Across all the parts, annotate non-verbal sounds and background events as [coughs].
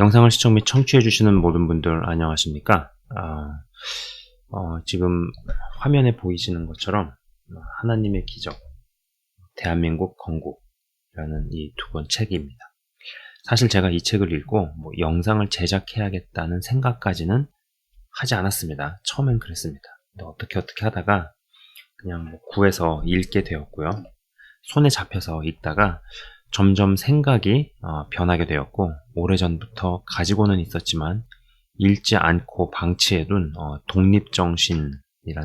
영상을 시청 및 청취해 주시는 모든 분들 안녕하십니까? 아, 어, 지금 화면에 보이시는 것처럼 하나님의 기적, 대한민국 건국이라는 이 두 권 책입니다. 사실 제가 이 책을 읽고 뭐 영상을 제작해야겠다는 생각까지는 하지 않았습니다. 처음엔 그랬습니다. 어떻게 어떻게 하다가 그냥 뭐 구해서 읽게 되었고요. 손에 잡혀서 읽다가 점점 생각이 어, 변하게 되었고 오래전부터 가지고는 있었지만 읽지 않고 방치해둔 어, 독립정신이라는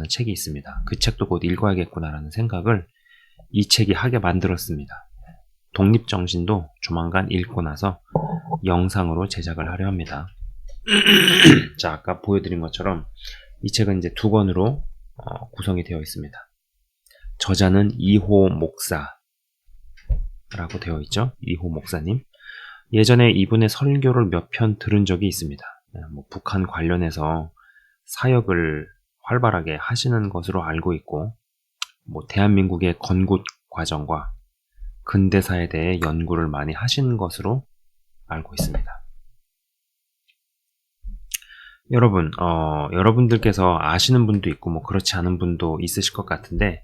책이 있습니다. 그 책도 곧 읽어야겠구나라는 생각을 이 책이 하게 만들었습니다. 독립정신도 조만간 읽고 나서 영상으로 제작을 하려 합니다. [clears throat] 자, 아까 보여드린 것처럼 이 책은 이제 두 권으로 어, 구성이 되어 있습니다. 저자는 이호 목사, 라고 되어 있죠. 이호 목사님. 예전에 이분의 설교를 몇 편 들은 적이 있습니다. 네, 뭐 북한 관련해서 사역을 활발하게 하시는 것으로 알고 있고, 뭐 대한민국의 건국 과정과 근대사에 대해 연구를 많이 하신 것으로 알고 있습니다. 여러분, 어, 여러분들께서 아시는 분도 있고, 뭐 그렇지 않은 분도 있으실 것 같은데,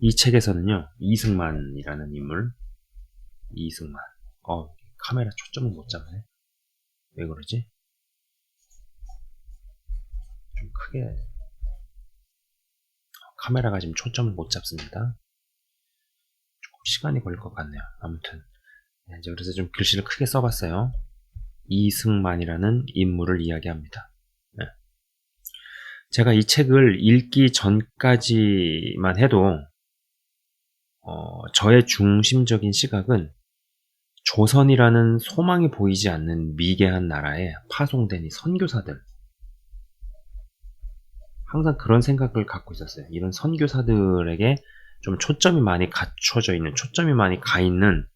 이 책에서는요, 이승만이라는 인물, 이승만. 어, 카메라 초점을 못 잡네. 왜 그러지? 좀 크게. 카메라가 지금 초점을 못 잡습니다. 조금 시간이 걸릴 것 같네요. 아무튼. 네, 이제 그래서 좀 글씨를 크게 써봤어요. 이승만이라는 인물을 이야기합니다. 네. 제가 이 책을 읽기 전까지만 해도 어, 저의 중심적인 시각은 조선이라는 소망이 보이지 않는 미개한 나라에 파송된 이 선교사들. 항상 그런 생각을 갖고 있었어요. 이런 선교사들에게 좀 초점이 많이 갖춰져 있는, 초점이 많이 가 있는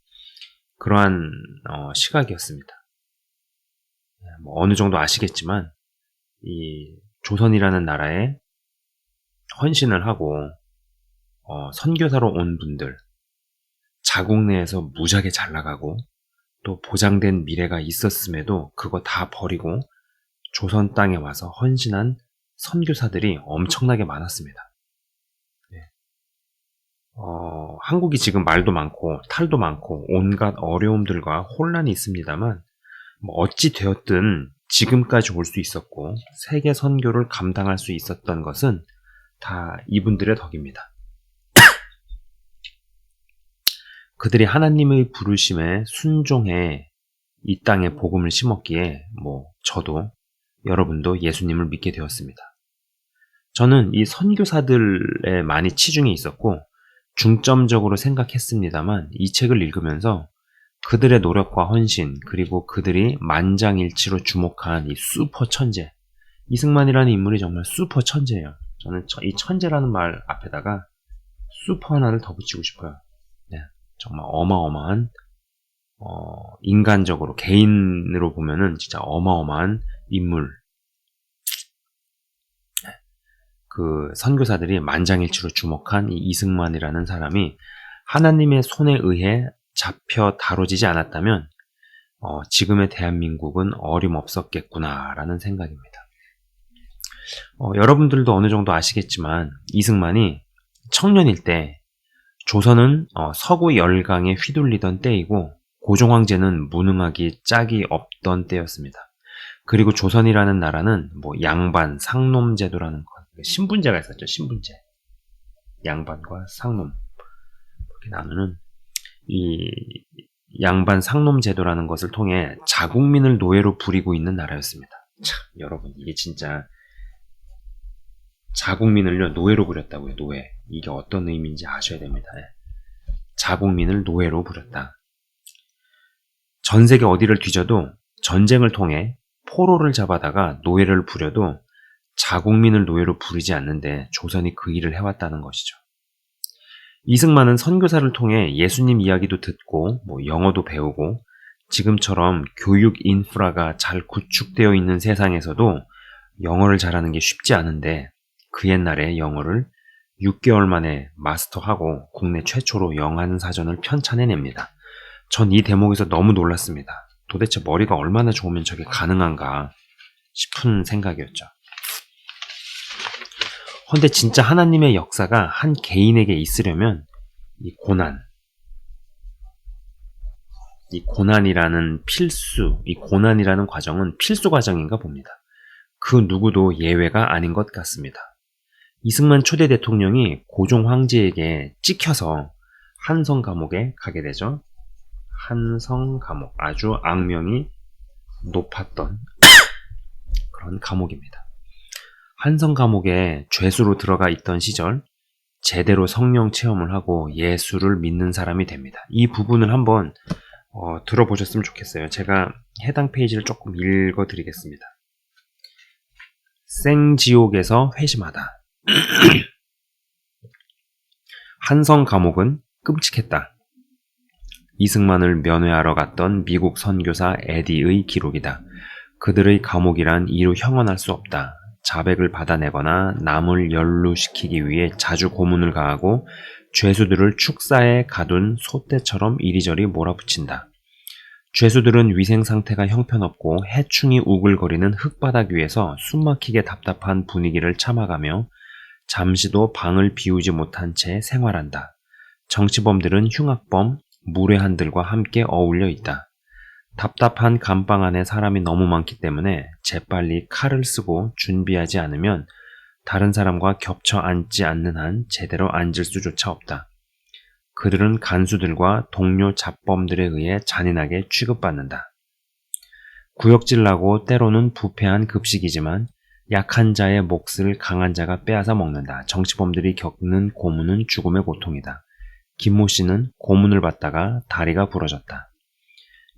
그러한 어, 시각이었습니다. 네, 뭐 어느 정도 아시겠지만, 이 조선이라는 나라에 헌신을 하고 어, 선교사로 온 분들, 자국 내에서 무지하게 잘 나가고 또 보장된 미래가 있었음에도 그거 다 버리고 조선 땅에 와서 헌신한 선교사들이 엄청나게 많았습니다. 네. 어, 한국이 지금 말도 많고 탈도 많고 온갖 어려움들과 혼란이 있습니다만 뭐 어찌 되었든 지금까지 올 수 있었고 세계 선교를 감당할 수 있었던 것은 다 이분들의 덕입니다. 그들이 하나님의 부르심에 순종해 이 땅에 복음을 심었기에 뭐 저도 여러분도 예수님을 믿게 되었습니다. 저는 이 선교사들에 많이 치중해 있었고 중점적으로 생각했습니다만 이 책을 읽으면서 그들의 노력과 헌신 그리고 그들이 만장일치로 주목한 이 슈퍼 천재 이승만이라는 인물이 정말 슈퍼 천재예요. 저는 이 천재라는 말 앞에다가 슈퍼 하나를 더 붙이고 싶어요. 정말 어마어마한 어, 인간적으로 개인으로 보면은 진짜 어마어마한 인물. 그 선교사들이 만장일치로 주목한 이 이승만이라는 사람이 하나님의 손에 의해 잡혀 다뤄지지 않았다면 어, 지금의 대한민국은 어림없었겠구나라는 생각입니다. 어, 여러분들도 어느 정도 아시겠지만 이승만이 청년일 때 조선은 어, 서구 열강에 휘둘리던 때이고 고종 황제는 무능하기 짝이 없던 때였습니다. 그리고 조선이라는 나라는 뭐 양반, 상놈 제도라는 것, 신분제가 있었죠. 신분제. 양반과 상놈 이렇게 나누는 이 양반 상놈 제도라는 것을 통해 자국민을 노예로 부리고 있는 나라였습니다. 참 여러분 이게 진짜 자국민을요 노예로 부렸다고요 노예 이게 어떤 의미인지 아셔야 됩니다 예. 자국민을 노예로 부렸다 전 세계 어디를 뒤져도 전쟁을 통해 포로를 잡아다가 노예를 부려도 자국민을 노예로 부르지 않는데 조선이 그 일을 해왔다는 것이죠. 이승만은 선교사를 통해 예수님 이야기도 듣고 뭐 영어도 배우고 지금처럼 교육 인프라가 잘 구축되어 있는 세상에서도 영어를 잘하는 게 쉽지 않은데 그 옛날에 영어를 6개월 만에 마스터하고 국내 최초로 영한 사전을 편찬해냅니다. 전 이 대목에서 너무 놀랐습니다. 도대체 머리가 얼마나 좋으면 저게 가능한가 싶은 생각이었죠. 헌데 진짜 하나님의 역사가 한 개인에게 있으려면 이 고난, 이 고난이라는 필수, 이 고난이라는 과정은 필수 과정인가 봅니다. 그 누구도 예외가 아닌 것 같습니다. 이승만 초대 대통령이 고종 황제에게 찍혀서 한성 감옥에 가게 되죠. 한성 감옥. 아주 악명이 높았던 [coughs] 그런 감옥입니다. 한성 감옥에 죄수로 들어가 있던 시절 제대로 성령 체험을 하고 예수를 믿는 사람이 됩니다. 이 부분을 한번 어, 들어보셨으면 좋겠어요. 제가 해당 페이지를 조금 읽어 드리겠습니다. 생지옥에서 회심하다. [clears throat] 한성 감옥은 끔찍했다. 이승만을 면회하러 갔던 미국 선교사 에디의 기록이다. 그들의 감옥이란 이루 형언할 수 없다. 자백을 받아내거나 남을 연루시키기 위해 자주 고문을 가하고 죄수들을 축사에 가둔 소떼처럼 이리저리 몰아붙인다. 죄수들은 위생 상태가 형편없고 해충이 우글거리는 흙바닥 위에서 숨막히게 답답한 분위기를 참아가며 잠시도 방을 비우지 못한 채 생활한다. 정치범들은 흉악범, 무례한들과 함께 어울려 있다. 답답한 감방 안에 사람이 너무 많기 때문에 재빨리 칼을 쓰고 준비하지 않으면 다른 사람과 겹쳐 앉지 않는 한 제대로 앉을 수조차 없다. 그들은 간수들과 동료 잡범들에 의해 잔인하게 취급받는다. 구역질 나고 때로는 부패한 급식이지만 약한 자의 몫을 강한 자가 빼앗아 먹는다. 정치범들이 겪는 고문은 죽음의 고통이다. 김모 씨는 고문을 받다가 다리가 부러졌다.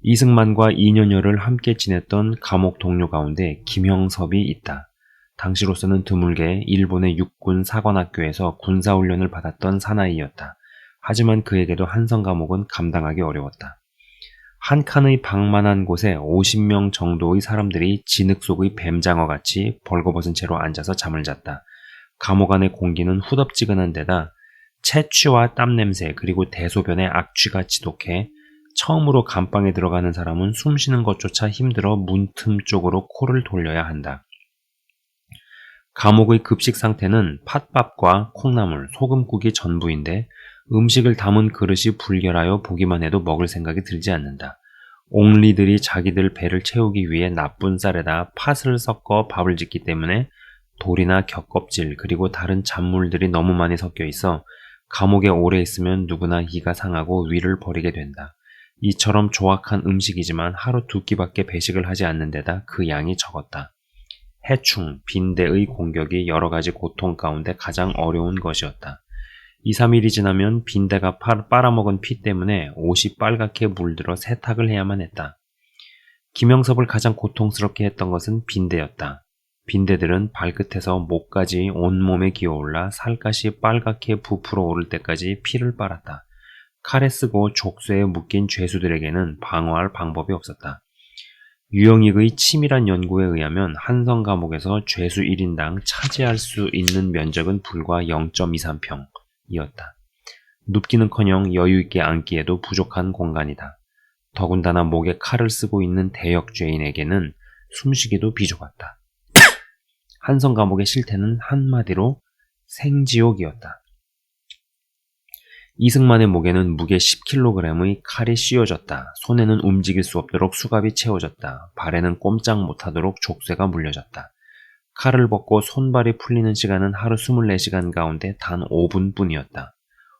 이승만과 2년여를 함께 지냈던 감옥 동료 가운데 김형섭이 있다. 당시로서는 드물게 일본의 육군 사관학교에서 군사훈련을 받았던 사나이였다. 하지만 그에게도 한성 감옥은 감당하기 어려웠다. 한 칸의 방만한 곳에 50명 정도의 사람들이 진흙 속의 뱀장어 같이 벌거벗은 채로 앉아서 잠을 잤다. 감옥 안의 공기는 후덥지근한 데다 채취와 땀 냄새 그리고 대소변의 악취가 지독해 처음으로 감방에 들어가는 사람은 숨 쉬는 것조차 힘들어 문틈 쪽으로 코를 돌려야 한다. 감옥의 급식 상태는 팥밥과 콩나물, 소금국이 전부인데 음식을 담은 그릇이 불결하여 보기만 해도 먹을 생각이 들지 않는다. 옥리들이 자기들 배를 채우기 위해 나쁜 쌀에다 팥을 섞어 밥을 짓기 때문에 돌이나 겹껍질 그리고 다른 잔물들이 너무 많이 섞여 있어 감옥에 오래 있으면 누구나 이가 상하고 위를 버리게 된다. 이처럼 조악한 음식이지만 하루 두 끼밖에 배식을 하지 않는 데다 그 양이 적었다. 해충, 빈대의 공격이 여러 가지 고통 가운데 가장 어려운 것이었다. 2, 3일이 지나면 빈대가 빨아먹은 피 때문에 옷이 빨갛게 물들어 세탁을 해야만 했다. 김영섭을 가장 고통스럽게 했던 것은 빈대였다. 빈대들은 발끝에서 목까지 온몸에 기어올라 살갗이 빨갛게 부풀어 오를 때까지 피를 빨았다. 칼에 쓰고 족쇄에 묶인 죄수들에게는 방어할 방법이 없었다. 유영익의 치밀한 연구에 의하면 한성 감옥에서 죄수 1인당 차지할 수 있는 면적은 불과 0.23평. 이었다. 눕기는커녕 여유있게 앉기에도 부족한 공간이다. 더군다나 목에 칼을 쓰고 있는 대역죄인에게는 숨쉬기도 비좁았다. 한성 감옥의 실태는 한마디로 생지옥이었다. 이승만의 목에는 무게 10kg의 칼이 씌워졌다. 손에는 움직일 수 없도록 수갑이 채워졌다. 발에는 꼼짝 못하도록 족쇄가 물려졌다. 칼을 벗고 손발이 풀리는 시간은 하루 24시간 가운데 단 5분 뿐이었다.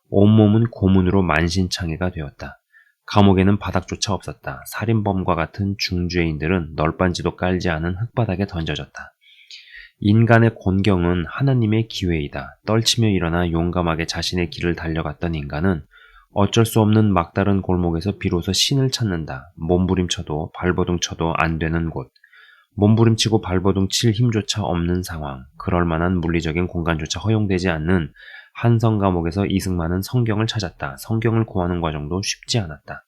온몸은 고문으로 만신창이가 되었다. 감옥에는 바닥조차 없었다. 살인범과 같은 중죄인들은 널빤지도 깔지 않은 흙바닥에 던져졌다. 인간의 곤경은 하나님의 기회이다. 떨치며 일어나 용감하게 자신의 길을 달려갔던 인간은 어쩔 수 없는 막다른 골목에서 비로소 신을 찾는다. 몸부림쳐도 발버둥쳐도 안 되는 곳. 몸부림치고 발버둥 칠 힘조차 없는 상황, 그럴 만한 물리적인 공간조차 허용되지 않는 한성 감옥에서 이승만은 성경을 찾았다. 성경을 구하는 과정도 쉽지 않았다.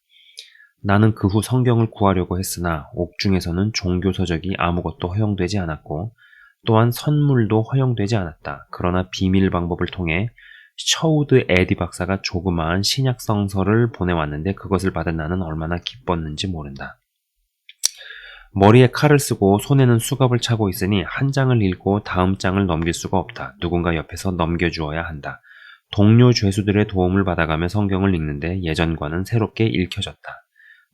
나는 그 후 성경을 구하려고 했으나 옥중에서는 종교 서적이 아무것도 허용되지 않았고 또한 선물도 허용되지 않았다. 그러나 비밀 방법을 통해 셔우드 에디 박사가 조그마한 신약 성서를 보내왔는데 그것을 받은 나는 얼마나 기뻤는지 모른다. 머리에 칼을 쓰고 손에는 수갑을 차고 있으니 한 장을 읽고 다음 장을 넘길 수가 없다. 누군가 옆에서 넘겨주어야 한다. 동료 죄수들의 도움을 받아가며 성경을 읽는데 예전과는 새롭게 읽혀졌다.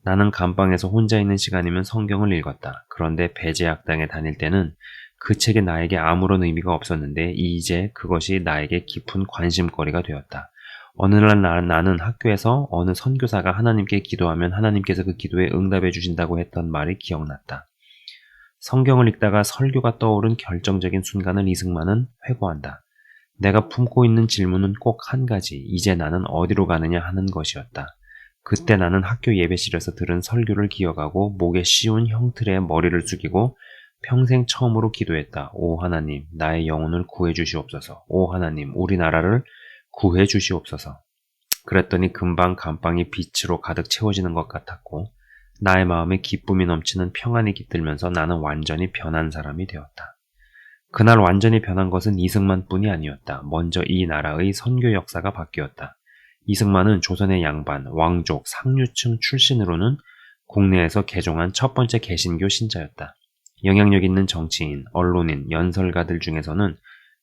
나는 감방에서 혼자 있는 시간이면 성경을 읽었다. 그런데 배제학당에 다닐 때는 그 책이 나에게 아무런 의미가 없었는데 이제 그것이 나에게 깊은 관심거리가 되었다. 어느 날 나, 나는 학교에서 어느 선교사가 하나님께 기도하면 하나님께서 그 기도에 응답해 주신다고 했던 말이 기억났다. 성경을 읽다가 설교가 떠오른 결정적인 순간을 이승만은 회고한다. 내가 품고 있는 질문은 꼭 한 가지, 이제 나는 어디로 가느냐 하는 것이었다. 그때 나는 학교 예배실에서 들은 설교를 기억하고 목에 씌운 형틀에 머리를 숙이고 평생 처음으로 기도했다. 오 하나님, 나의 영혼을 구해 주시옵소서. 오 하나님, 우리나라를 구해 주시옵소서. 그랬더니 금방 감방이 빛으로 가득 채워지는 것 같았고 나의 마음에 기쁨이 넘치는 평안이 깃들면서 나는 완전히 변한 사람이 되었다. 그날 완전히 변한 것은 이승만 뿐이 아니었다. 먼저 이 나라의 선교 역사가 바뀌었다. 이승만은 조선의 양반, 왕족, 상류층 출신으로는 국내에서 개종한 첫 번째 개신교 신자였다. 영향력 있는 정치인, 언론인, 연설가들 중에서는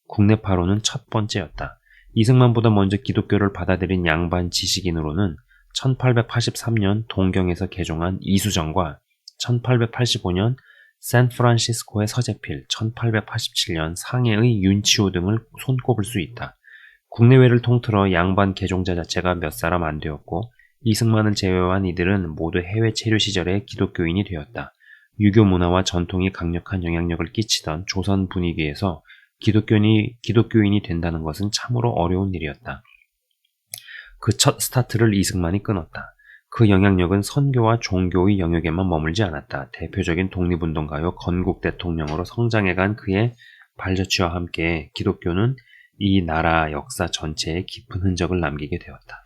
국내파로는 첫 번째였다. 이승만보다 먼저 기독교를 받아들인 양반 지식인으로는 1883년 동경에서 개종한 이수정과 1885년 샌프란시스코의 서재필, 1887년 상해의 윤치호 등을 손꼽을 수 있다. 국내외를 통틀어 양반 개종자 자체가 몇 사람 안 되었고 이승만을 제외한 이들은 모두 해외 체류 시절에 기독교인이 되었다. 유교 문화와 전통이 강력한 영향력을 끼치던 조선 분위기에서 기독교인이, 기독교인이 된다는 것은 참으로 어려운 일이었다. 그 첫 스타트를 이승만이 끊었다. 그 영향력은 선교와 종교의 영역에만 머물지 않았다. 대표적인 독립운동가요 건국 대통령으로 성장해간 그의 발자취와 함께 기독교는 이 나라 역사 전체에 깊은 흔적을 남기게 되었다.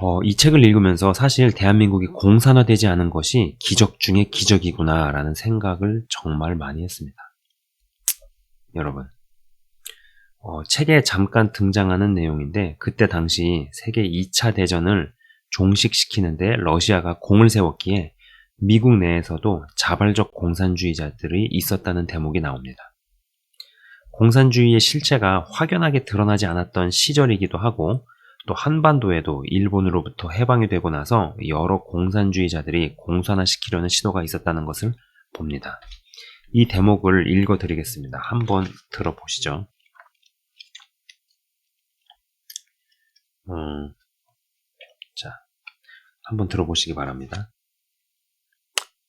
어, 이 책을 읽으면서 사실 대한민국이 공산화되지 않은 것이 기적 중의 기적이구나라는 생각을 정말 많이 했습니다. 여러분. 어, 책에 잠깐 등장하는 내용인데 그때 당시 세계 2차 대전을 종식시키는데 러시아가 공을 세웠기에 미국 내에서도 자발적 공산주의자들이 있었다는 대목이 나옵니다. 공산주의의 실체가 확연하게 드러나지 않았던 시절이기도 하고 또 한반도에도 일본으로부터 해방이 되고 나서 여러 공산주의자들이 공산화시키려는 시도가 있었다는 것을 봅니다. 이 대목을 읽어 드리겠습니다. 한번 들어보시죠. 음, 자, 한번 들어보시기 바랍니다.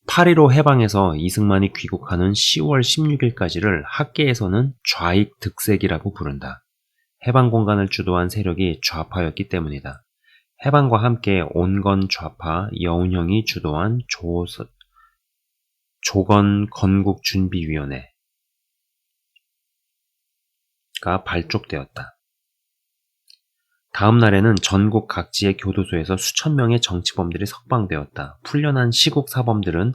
8.15 해방에서 이승만이 귀국하는 10월 16일까지를 학계에서는 좌익 득색이라고 부른다. 해방 공간을 주도한 세력이 좌파였기 때문이다. 해방과 함께 온건 좌파 여운형이 주도한 조, 조건 건국 준비위원회가 발족되었다. 다음 날에는 전국 각지의 교도소에서 수천 명의 정치범들이 석방되었다. 풀려난 시국 사범들은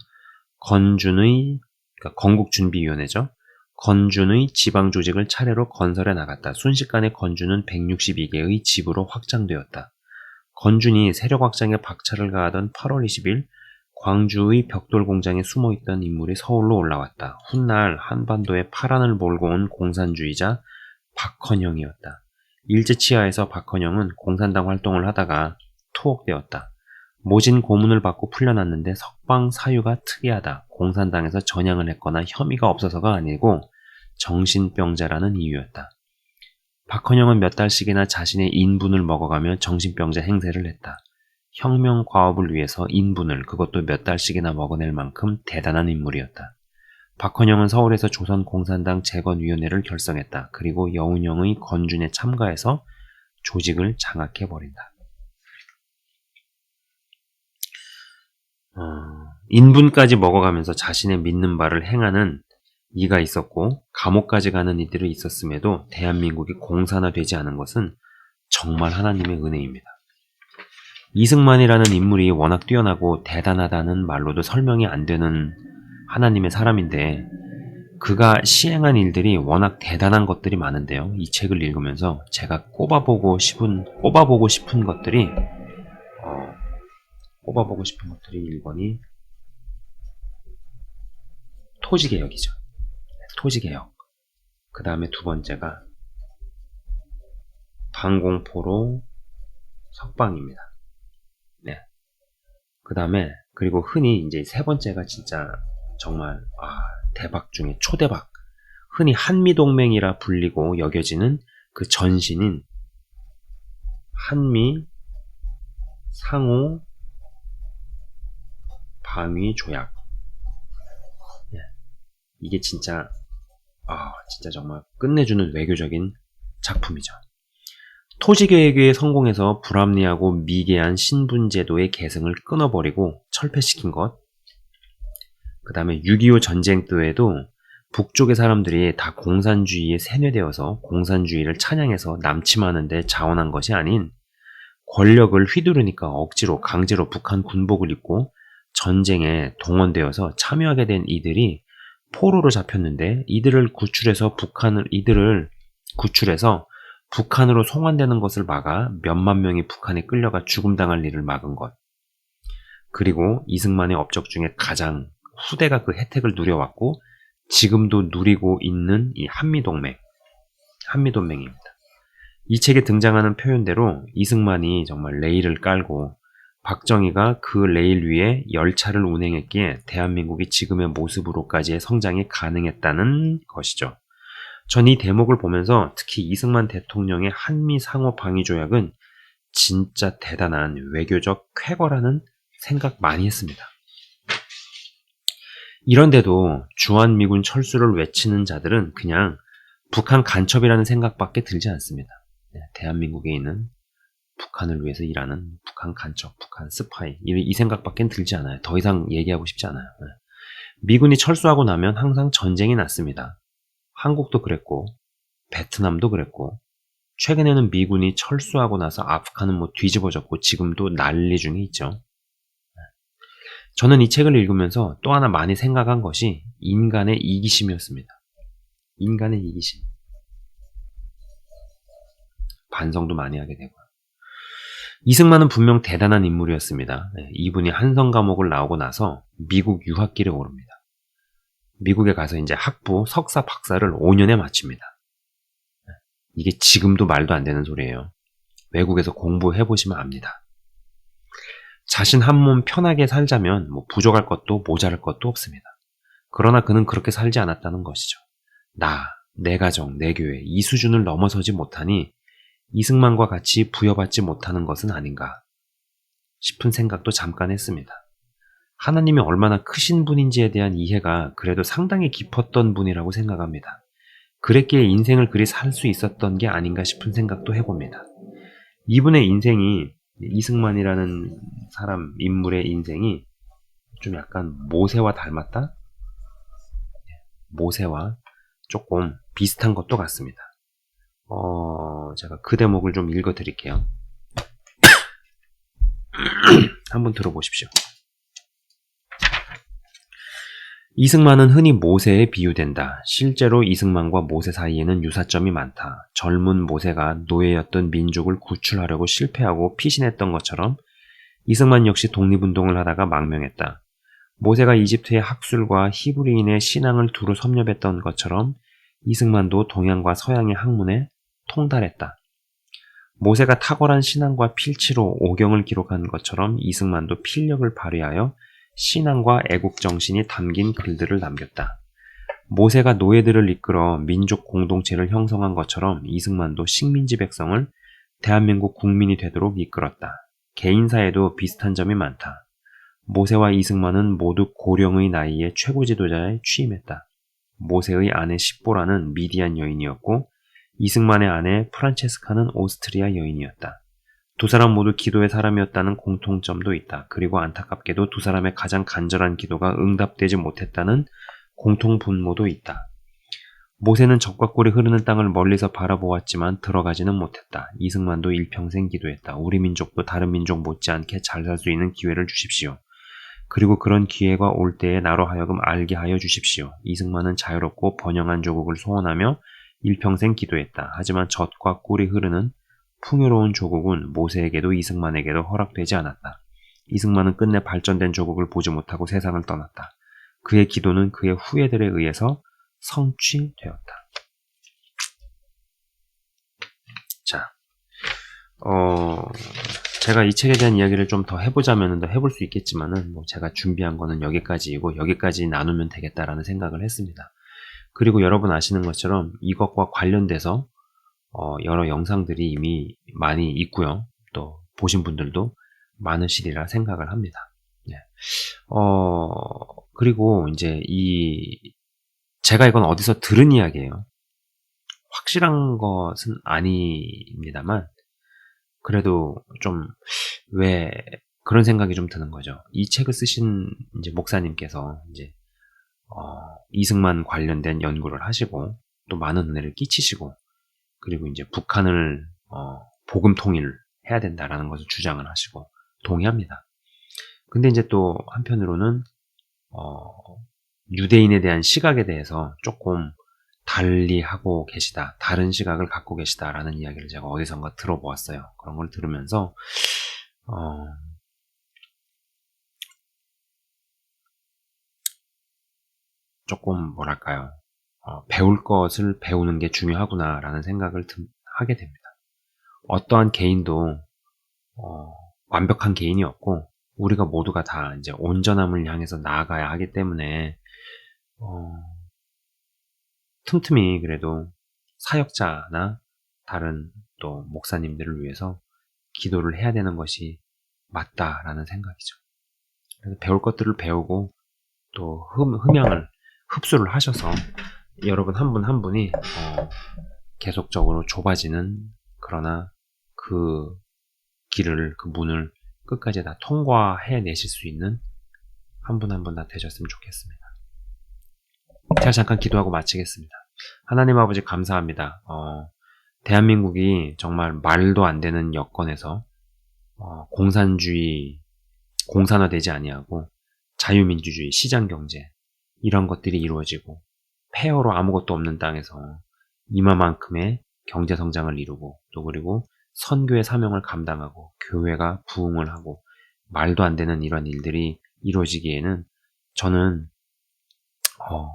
건준의 그러니까 건국준비위원회죠. 건준의 지방 조직을 차례로 건설해 나갔다. 순식간에 건준은 162개의 집으로 확장되었다. 건준이 세력 확장에 박차를 가하던 8월 20일 광주의 벽돌 공장에 숨어 있던 인물이 서울로 올라왔다. 훗날 한반도에 파란을 몰고 온 공산주의자 박헌영이었다. 일제치하에서 박헌영은 공산당 활동을 하다가 투옥되었다. 모진 고문을 받고 풀려났는데 석방 사유가 특이하다. 공산당에서 전향을 했거나 혐의가 없어서가 아니고 정신병자라는 이유였다. 박헌영은 몇 달씩이나 자신의 인분을 먹어가며 정신병자 행세를 했다. 혁명 과업을 위해서 인분을 그것도 몇 달씩이나 먹어낼 만큼 대단한 인물이었다. 박헌영은 서울에서 조선공산당 재건위원회를 결성했다. 그리고 여운형의 건준에 참가해서 조직을 장악해버린다. 어, 인분까지 먹어가면서 자신의 믿는 바를 행하는 이가 있었고 감옥까지 가는 이들이 있었음에도 대한민국이 공산화되지 않은 것은 정말 하나님의 은혜입니다. 이승만이라는 인물이 워낙 뛰어나고 대단하다는 말로도 설명이 안 되는 하나님의 사람인데 그가 시행한 일들이 워낙 대단한 것들이 많은데요. 이 책을 읽으면서 제가 꼽아보고 싶은 꼽아보고 싶은 것들이 어, 꼽아보고 싶은 것들이 1번이 토지개혁이죠. 토지개혁. 그 다음에 두 번째가 방공포로 석방입니다. 네. 그 다음에 그리고 흔히 이제 세 번째가 진짜 정말 아, 대박 중에 초대박. 흔히 한미동맹이라 불리고 여겨지는 그 전신인 한미 상호 방위 조약. 네. 이게 진짜 아, 진짜 정말 끝내주는 외교적인 작품이죠. 토지계획에 성공해서 불합리하고 미개한 신분제도의 계승을 끊어버리고 철폐시킨 것. 그 다음에 6.25 전쟁 때에도 북쪽의 사람들이 다 공산주의에 세뇌되어서 공산주의를 찬양해서 남침하는데 자원한 것이 아닌 권력을 휘두르니까 억지로 강제로 북한 군복을 입고 전쟁에 동원되어서 참여하게 된 이들이 포로로 잡혔는데 이들을 구출해서 북한을 이들을 구출해서 북한으로 송환되는 것을 막아 몇만 명이 북한에 끌려가 죽음당할 일을 막은 것. 그리고 이승만의 업적 중에 가장 후대가 그 혜택을 누려왔고 지금도 누리고 있는 이 한미동맹. 한미동맹입니다. 이 책에 등장하는 표현대로 이승만이 정말 레일을 깔고 박정희가 그 레일 위에 열차를 운행했기에 대한민국이 지금의 모습으로까지의 성장이 가능했다는 것이죠. 전 이 대목을 보면서 특히 이승만 대통령의 한미 상호 방위 조약은 진짜 대단한 외교적 쾌거라는 생각 많이 했습니다. 이런데도 주한미군 철수를 외치는 자들은 그냥 북한 간첩이라는 생각밖에 들지 않습니다. 네, 대한민국에 있는 북한을 위해서 일하는 북한 간첩, 북한 스파이 이, 이 생각밖엔 들지 않아요. 더 이상 얘기하고 싶지 않아요. 네. 미군이 철수하고 나면 항상 전쟁이 났습니다. 한국도 그랬고 베트남도 그랬고 최근에는 미군이 철수하고 나서 아프간은 뭐 뒤집어졌고 지금도 난리 중에 있죠. 네. 저는 이 책을 읽으면서 또 하나 많이 생각한 것이 인간의 이기심이었습니다. 인간의 이기심. 반성도 많이 하게 되고요. 이승만은 분명 대단한 인물이었습니다. 네, 이분이 한성 감옥을 나오고 나서 미국 유학길에 오릅니다. 미국에 가서 이제 학부, 석사, 박사를 5년에 마칩니다. 네, 이게 지금도 말도 안 되는 소리예요. 외국에서 공부해 보시면 압니다. 자신 한 몸 편하게 살자면 뭐 부족할 것도 모자랄 것도 없습니다. 그러나 그는 그렇게 살지 않았다는 것이죠. 나, 내 가정, 내 교회 이 수준을 넘어서지 못하니 이승만과 같이 부여받지 못하는 것은 아닌가 싶은 생각도 잠깐 했습니다. 하나님이 얼마나 크신 분인지에 대한 이해가 그래도 상당히 깊었던 분이라고 생각합니다. 그랬기에 인생을 그리 살 수 있었던 게 아닌가 싶은 생각도 해봅니다. 이분의 인생이 이승만이라는 사람 인물의 인생이 좀 약간 모세와 닮았다? 모세와 조금 비슷한 것도 같습니다. 어, 제가 그 대목을 좀 읽어 드릴게요. [clears throat] 한번 들어보십시오. 이승만은 흔히 모세에 비유된다. 실제로 이승만과 모세 사이에는 유사점이 많다. 젊은 모세가 노예였던 민족을 구출하려고 실패하고 피신했던 것처럼 이승만 역시 독립운동을 하다가 망명했다. 모세가 이집트의 학술과 히브리인의 신앙을 두루 섭렵했던 것처럼 이승만도 동양과 서양의 학문에 통달했다. 모세가 탁월한 신앙과 필치로 오경을 기록한 것처럼 이승만도 필력을 발휘하여 신앙과 애국 정신이 담긴 글들을 남겼다. 모세가 노예들을 이끌어 민족 공동체를 형성한 것처럼 이승만도 식민지 백성을 대한민국 국민이 되도록 이끌었다. 개인사에도 비슷한 점이 많다. 모세와 이승만은 모두 고령의 나이에 최고 지도자에 취임했다. 모세의 아내 십보라는 미디안 여인이었고 이승만의 아내 프란체스카는 오스트리아 여인이었다. 두 사람 모두 기도의 사람이었다는 공통점도 있다. 그리고 안타깝게도 두 사람의 가장 간절한 기도가 응답되지 못했다는 공통 분모도 있다. 모세는 적과 꿀이 흐르는 땅을 멀리서 바라보았지만 들어가지는 못했다. 이승만도 일평생 기도했다. 우리 민족도 다른 민족 못지않게 잘 살 수 있는 기회를 주십시오. 그리고 그런 기회가 올 때에 나로 하여금 알게 하여 주십시오. 이승만은 자유롭고 번영한 조국을 소원하며 일평생 기도했다. 하지만 젖과 꿀이 흐르는 풍요로운 조국은 모세에게도 이승만에게도 허락되지 않았다. 이승만은 끝내 발전된 조국을 보지 못하고 세상을 떠났다. 그의 기도는 그의 후예들에 의해서 성취되었다. 자, 어, 제가 이 책에 대한 이야기를 좀 더 해보자면 더 해볼 수 있겠지만은, 뭐 제가 준비한 거는 여기까지이고, 여기까지 나누면 되겠다라는 생각을 했습니다. 그리고 여러분 아시는 것처럼 이것과 관련돼서, 어, 여러 영상들이 이미 많이 있고요. 또, 보신 분들도 많으시리라 생각을 합니다. 네. 어, 그리고 이제 이, 제가 이건 어디서 들은 이야기예요. 확실한 것은 아닙니다만, 그래도 좀, 왜, 그런 생각이 좀 드는 거죠. 이 책을 쓰신 이제 목사님께서 이제, 어, 이승만 관련된 연구를 하시고, 또 많은 은혜를 끼치시고, 그리고 이제 북한을, 어, 복음 통일 해야 된다라는 것을 주장을 하시고, 동의합니다. 근데 이제 또 한편으로는, 어, 유대인에 대한 시각에 대해서 조금 달리 하고 계시다. 다른 시각을 갖고 계시다라는 이야기를 제가 어디선가 들어보았어요. 그런 걸 들으면서, 어, 조금 뭐랄까요. 어, 배울 것을 배우는 게 중요하구나라는 생각을 드, 하게 됩니다. 어떠한 개인도 어, 완벽한 개인이 없고 우리가 모두가 다 이제 온전함을 향해서 나아가야 하기 때문에 어, 틈틈이 그래도 사역자나 다른 또 목사님들을 위해서 기도를 해야 되는 것이 맞다라는 생각이죠. 그래서 배울 것들을 배우고 또 흠, 흠양을 흡수를 하셔서 여러분 한분한 분이 어, 계속적으로 좁아지는 그러나 그 길을 그 문을 끝까지 다 통과해 내실 수 있는 한 분 한 분 다 되셨으면 좋겠습니다. 제가 잠깐 기도하고 마치겠습니다. 하나님 아버지 감사합니다. 어, 대한민국이 정말 말도 안 되는 여건에서 어, 공산주의 공산화되지 아니하고 자유민주주의 시장경제 이런 것들이 이루어지고 폐허로 아무것도 없는 땅에서 이마만큼의 경제 성장을 이루고 또 그리고 선교의 사명을 감당하고 교회가 부흥을 하고 말도 안 되는 이런 일들이 이루어지기에는 저는 어,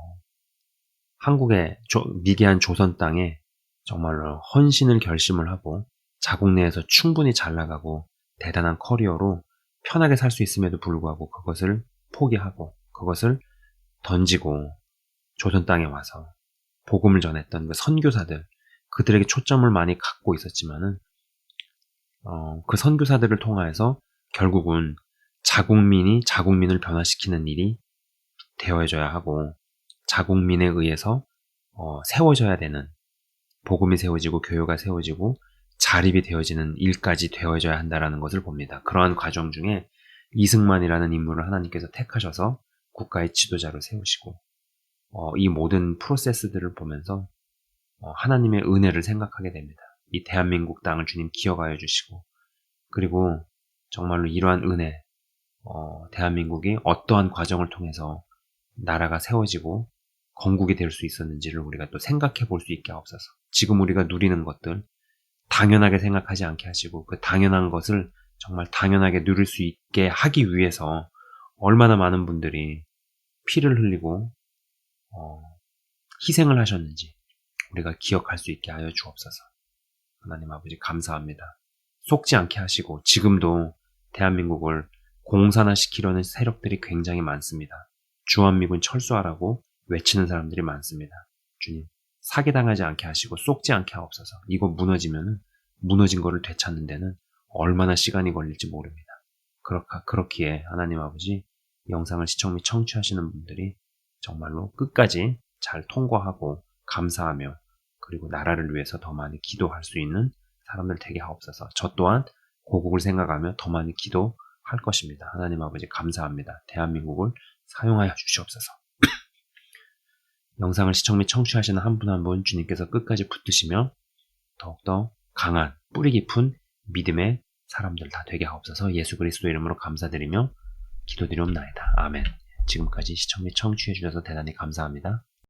한국의 조, 미개한 조선 땅에 정말로 헌신을 결심을 하고 자국 내에서 충분히 잘 나가고 대단한 커리어로 편하게 살 수 있음에도 불구하고 그것을 포기하고 그것을 던지고 조선 땅에 와서 복음을 전했던 그 선교사들 그들에게 초점을 많이 갖고 있었지만은 어, 그 선교사들을 통하여서 결국은 자국민이 자국민을 변화시키는 일이 되어져야 하고 자국민에 의해서 어, 세워져야 되는 복음이 세워지고 교회가 세워지고 자립이 되어지는 일까지 되어져야 한다라는 것을 봅니다. 그러한 과정 중에 이승만이라는 인물을 하나님께서 택하셔서 국가의 지도자로 세우시고 어, 이 모든 프로세스들을 보면서 어, 하나님의 은혜를 생각하게 됩니다. 이 대한민국 땅을 주님 기억하여 주시고 그리고 정말로 이러한 은혜 어, 대한민국이 어떠한 과정을 통해서 나라가 세워지고 건국이 될 수 있었는지를 우리가 또 생각해 볼 수 있게 하옵소서. 지금 우리가 누리는 것들 당연하게 생각하지 않게 하시고 그 당연한 것을 정말 당연하게 누릴 수 있게 하기 위해서 얼마나 많은 분들이 피를 흘리고 어, 희생을 하셨는지 우리가 기억할 수 있게 하여 주옵소서. 하나님 아버지 감사합니다. 속지 않게 하시고 지금도 대한민국을 공산화시키려는 세력들이 굉장히 많습니다. 주한미군 철수하라고 외치는 사람들이 많습니다. 주님, 사기당하지 않게 하시고 쏙지 않게 하옵소서. 이거 무너지면 무너진 거를 되찾는 데는 얼마나 시간이 걸릴지 모릅니다. 그렇가, 그렇기에 하나님 아버지 영상을 시청 및 청취하시는 분들이 정말로 끝까지 잘 통과하고 감사하며 그리고 나라를 위해서 더 많이 기도할 수 있는 사람들 되게 하옵소서. 저 또한 고국을 생각하며 더 많이 기도할 것입니다. 하나님 아버지 감사합니다. 대한민국을 사용하여 주시옵소서. [clears throat] 영상을 시청 및 청취하시는 한 분 한분 주님께서 끝까지 붙드시며 더욱더 강한 뿌리 깊은 믿음의 사람들 다 되게 하옵소서 예수 그리스도 이름으로 감사드리며 기도드리옵나이다. 아멘. 지금까지 시청 및 청취해 주셔서 대단히 감사합니다.